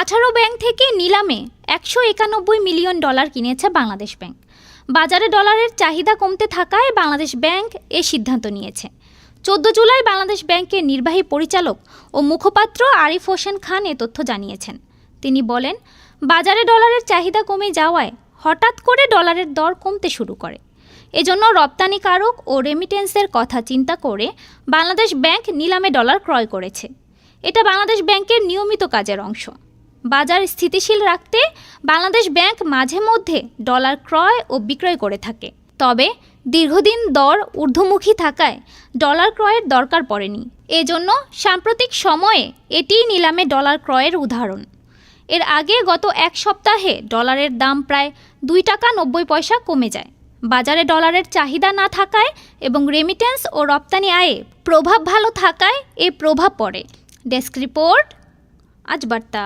আঠারো ব্যাংক থেকে নিলামে একশো একানব্বই মিলিয়ন ডলার কিনেছে বাংলাদেশ ব্যাংক। বাজারে ডলারের চাহিদা কমতে থাকায় বাংলাদেশ ব্যাংক এ সিদ্ধান্ত নিয়েছে। চোদ্দ জুলাই বাংলাদেশ ব্যাংকের নির্বাহী পরিচালক ও মুখপাত্র আরিফ হোসেন খান এ তথ্য জানিয়েছেন। তিনি বলেন, বাজারে ডলারের চাহিদা কমে যাওয়ায় হঠাৎ করে ডলারের দর কমতে শুরু করে। এজন্য রপ্তানিকারক ও রেমিটেন্সের কথা চিন্তা করে বাংলাদেশ ব্যাংক নিলামে ডলার ক্রয় করেছে। এটা বাংলাদেশ ব্যাংকের নিয়মিত কাজের অংশ। বাজার স্থিতিশীল রাখতে বাংলাদেশ ব্যাংক মাঝে মধ্যে ডলার ক্রয় ও বিক্রয় করে থাকে। তবে দীর্ঘদিন দর ঊর্ধ্বমুখী থাকায় ডলার ক্রয়ের দরকার পড়েনি। এজন্য সাম্প্রতিক সময়ে এটিই নিলামে ডলার ক্রয়ের উদাহরণ। এর আগে গত এক সপ্তাহে ডলারের দাম প্রায় দুই টাকা নব্বই পয়সা কমে যায়। বাজারে ডলারের চাহিদা না থাকায় এবং রেমিটেন্স ও রপ্তানি আয়ে প্রভাব ভালো থাকায় এ প্রভাব পড়ে। ডেস্ক রিপোর্ট, আজ বার্তা।